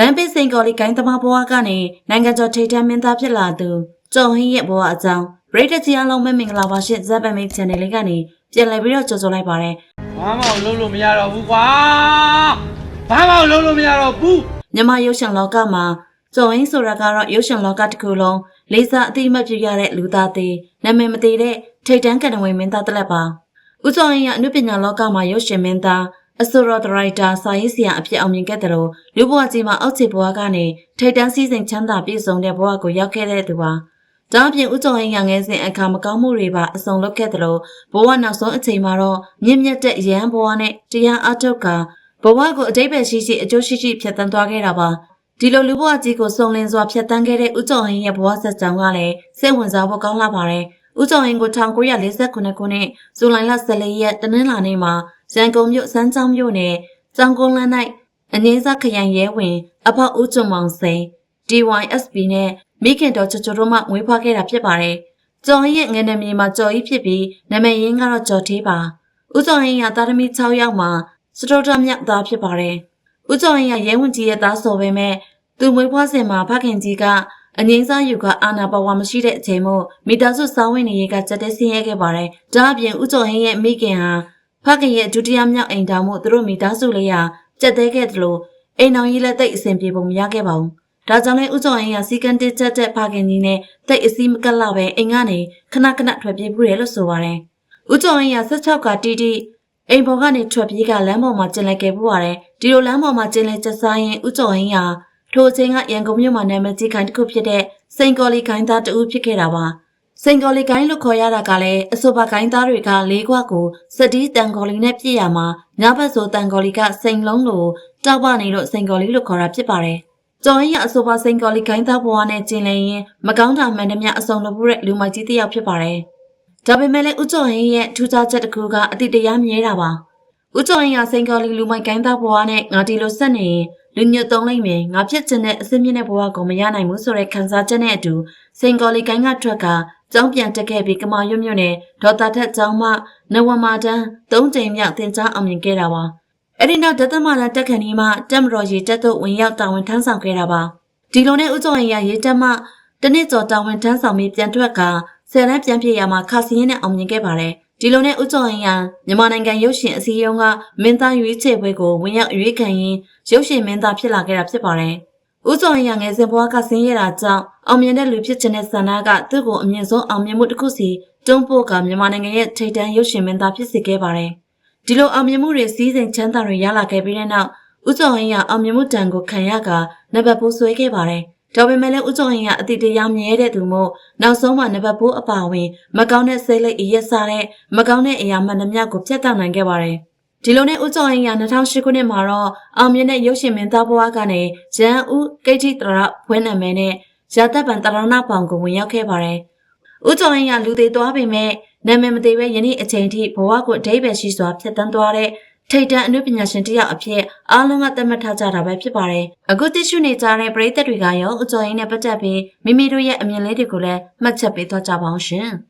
လမ်းပေးစိန်ကော်လီကိုင်းသမားဘဝကနေနိုင်ငံကျော်ထိပ်တန်းမင်းသားဖြစ်လာသူကျော်ဟင်းရဲ့ဘဝအကြောင်းပရိသတ်ကြီးအလုံးပဲမင်္ဂလာပါရှင်ဇက်ပန်မိတ် channel လေးကနေပြန်လည်ပြီးတော့ကြိုဆိုလိုက်ပါတယ်ဘာမှလုံးလို့မရတော့ဘူးကွာဘာမှလုံးလို့မရတော့ဘူးမြန်မာရုပ်ရှင်လောကမှာကျော်ဟင်းဆိုတာကတော့ရုပ်ရှင်လောကတစ်ခုလုံးလေးစားအသိအမှတ်ပြုရတဲ့လူသားသေးနာမည်မသေးတဲ့ထိပ်တန်းကဏ္ဍဝင်မင်းသားတစ်လက်ပါဦးကျော်ဟင်းကအနုပညာလောကမှာရုပ်ရှင်မင်းသား အဆိုတော်ဒရိုက်တာစာရေးဆရာအဖြစ်အောင်မြင်ခဲ့တဲ့လို့လူဘဝကြီးမှာအောက်ခြေဘဝကနေထိပ်တန်းစည်းစိမ်ချမ်းသာပြည့်စုံတဲ့ဘဝကိုရောက်ခဲ့တဲ့သူပါ။ဒါအပြင်ဦးကျော်ဟင်းရငယ်စဉ်အခါမကောင်းမှုတွေပါအစုံလုပ်ခဲ့တယ်လို့ဘဝနောက်ဆုံးအချိန်မှာတော့မြင့်မြတ်တဲ့ရဟန်းဘဝနဲ့တရားအထုတ်ကဘဝကိုအတိတ်ပဲရှိရှိအကျိုးရှိရှိဖြတ်သန်းသွားခဲ့တာပါ။ဒီလိုလူဘဝကြီးကိုစုံလင်စွာဖြတ်သန်းခဲ့တဲ့ဦးကျော်ဟင်းရဲ့ဘဝဆက်ကြောင်းကလည်းစိတ်ဝင်စားဖို့ကောင်းလာပါတယ်။ဦးကျော်ဟင်းကို1948ခုနှစ်ဇူလိုင်လ14ရက်တနင်္လာနေ့မှာ ရန်ကုန်မြို့စမ်းချောင်းမြို့နယ်ကျောင်းကုန်းလမ်း၌အငင်းစားခရိုင်ရဲဝင် အဖဦးကျွံမောင်စိန် DYSP နဲ့မိခင်တော်ချောချောတို့မှမွေးဖွားခဲ့တာဖြစ်ပါတယ်။ကျော်ရဲ့ငယ်နယ်မြေမှာကျော်ကြီးဖြစ်ပြီးနာမည်ရင်းကတော့ကျော်သေးပါ။ဦးကျော်ရင်ကသားသမီး6ယောက်မှာစတောတာမြတ်သားဖြစ်ပါတယ်။ဦးကျော်ရင်ကရဲဝင်ကြီးရဲ့သားဆိုပေမဲ့သူမွေးဖွားစဉ်မှာဖခင်ကြီးကအငိမ့်စားယူကအာနာပါဝါမရှိတဲ့အချိန်မို့မိသားစုစောင်းဝင်နေရကကြက်တဲ့ဆင်းရဲခဲ့ပါတယ်။ဒါအပြင်ဦးကျော်ဟင်းရဲ့မိခင်ဟာ ဖခင်ရဲ့ဒုတိယမြောက်အိမ်တော်မှုသူတို့မိသားစုလေးဟာကြက်သေးခဲ့တယ်လို့အိမ်တော်ကြီးလည်းတိတ်အဆင်ပြေပုံမရခဲ့ပါဘူး။ဒါကြောင့်လည်းဦးကျော်ဟင်းကစီကံတစ်ချက်တဲ့ဖခင်ကြီးနဲ့တိတ်အစီမကက်လောက်ပဲအိမ်ကနေခဏခဏထွက်ပြေးဘူးတယ်လို့ဆိုပါတယ်။ဦးကျော်ဟင်းက16ကတီတီအိမ်ပေါ်ကနေထွက်ပြေးကလမ်းပေါ်မှာကျင်လည်ခဲ့ပူပါတယ်။ဒီလိုလမ်းပေါ်မှာကျင်လည်ချက်စားရင်ဦးကျော်ဟင်းဟာထိုအချိန်ကရန်ကုန်မြို့မှာနာမည်ကြီးခိုင်တစ်ခုဖြစ်တဲ့စိန်ကော်လီခိုင်သားတူဖြစ်ခဲ့တာပါ။ စိန်ကော်လီခိုင်လို့ခေါ်ရတာကလည်းအဆိုပါခိုင်သားတွေကလေးခွကိုစတီးတန်ကော်လီနဲ့ပြည့်ရမှာညဘက်ဆိုတန်ကော်လီကစိန်လုံးလို့တောက်ပနေလို့စိန်ကော်လီလို့ခေါ်တာဖြစ်ပါတယ်။ကျော်ရင်ရအဆိုပါစိန်ကော်လီခိုင်သားဘဝနဲ့ကျင်လည်ရင်မကောင်းတာမှန်သမျှအစုံလုပ်ဖို့တဲ့လူမိုက်ကြီးတစ်ယောက်ဖြစ်ပါတယ်။ဒါပေမဲ့လည်းဦးကျော်ဟင်းရဲ့ထူးခြားချက်တစ်ခုကအတိတ်တရားမြဲတာပါ။ဦးကျော်ရင်ကစိန်ကော်လီလူမိုက်ကိုင်းသားဘဝနဲ့ငါဒီလိုဆက်နေရင်လူညွတ်သုံးလိုက်မယ်ငါဖြစ်ချင်တဲ့အစင်းမြင့်တဲ့ဘဝကိုမရနိုင်ဘူးဆိုတဲ့ခံစားချက်နဲ့အတူစိန်ကော်လီကိုင်းကထွက်က ကျောင်းပြန်တက်ခဲ့ပြီးကမာရွတ်မြို့နယ်ဒေါ်တာထက်ကျောင်းမှနဝမာတန်း၃ကြိမ်မြောက်တင်ကြားအောင်မြင်ခဲ့တာပါအဲ့ဒီနောက်ဒသမလာတက်ခဏီမှတက်မတော်ရေတက်သို့ဝင်ရောက်တာဝန်ထမ်းဆောင်ခဲ့တာပါဒီလိုနဲ့ဦးကျော်ရင်ရရေတက်မှတနစ်ကျော်တာဝန်ထမ်းဆောင်ပြီးပြန်ထွက်ကဆယ်လန်းပြန်ပြေရမှာခါစီရင်နဲ့အောင်မြင်ခဲ့ပါတယ်ဒီလိုနဲ့ဦးကျော်ရင်ရမြန်မာနိုင်ငံရုပ်ရှင်အစည်းအရုံးကမင်းသားရွေးချယ်ပွဲကိုဝင်ရောက်ရွေးခံရင်ရုပ်ရှင်မင်းသားဖြစ်လာခဲ့တာဖြစ်ပါတယ်။ ဦးကျော်ရင်ရငယ်စဉ်ဘဝကဆင်းရဲတာကြောင့်အောင်မြင်တဲ့လူဖြစ်ခြင်းတဲ့ဆန္ဒကသူ့ကိုအမြင့်ဆုံးအောင်မြင်မှုတစ်ခုစီတွန်းပို့ကမြန်မာနိုင်ငံရဲ့ထိပ်တန်းရုပ်ရှင်မင်းသားဖြစ်စေခဲ့ပါတယ်။ဒီလိုအောင်မြင်မှုတွေစီးစိမ်ချမ်းသာတွေရလာခဲ့ပြီးတဲ့နောက်ဦးကျော်ရင်ရအောင်မြင်မှုတန်ကိုခံရကနံပါတ်ပိုးဆွဲခဲ့ပါတယ်။ဒါပေမဲ့လည်းဦးကျော်ရင်ကအတိတ်တရားမြဲတဲ့သူမို့နောက်ဆုံးမှနံပါတ်ပိုးအပါဝင် မကောင်းတဲ့စိတ်လိတ်အရက်စားတဲ့မကောင်းတဲ့အရာမှန်သမျှကိုဖျက်တောက်နိုင်ခဲ့ပါတယ်။ ဒီလိုနဲ့ဦးကျော်ရင်က2008ခုနှစ်မှာတော့အောင်မြင်တဲ့ရုပ်ရှင်မင်းသားဘဝကနေရန်ဦးကိတ်တိတရဘွဲနာမည်နဲ့ရာသက်ပံတရဏပောင်ကိုဝင်ရောက်ခဲ့ပါတယ်။ဦးကျော်ရင်ကလူသေးသွားပေမဲ့နာမည်မသေးပဲယနေ့အချိန်ထိဘဝကိုအဓိပ္ပာယ်ရှိစွာဖျက်ဆီးသွားတဲ့ထိတ်တန့်အနုပညာရှင်တစ်ယောက်အဖြစ်အားလုံးကသတ်မှတ်ထားကြတာပဲဖြစ်ပါတယ်။အခုတိရှိနေကြတဲ့ပရိသတ်တွေကရောဦးကျော်ရင်နဲ့ပတ်သက်ပြီးမိမိတို့ရဲ့အမြင်လေးတွေကိုလည်းမှတ်ချက်ပေးသွားကြပါအောင်ရှင်။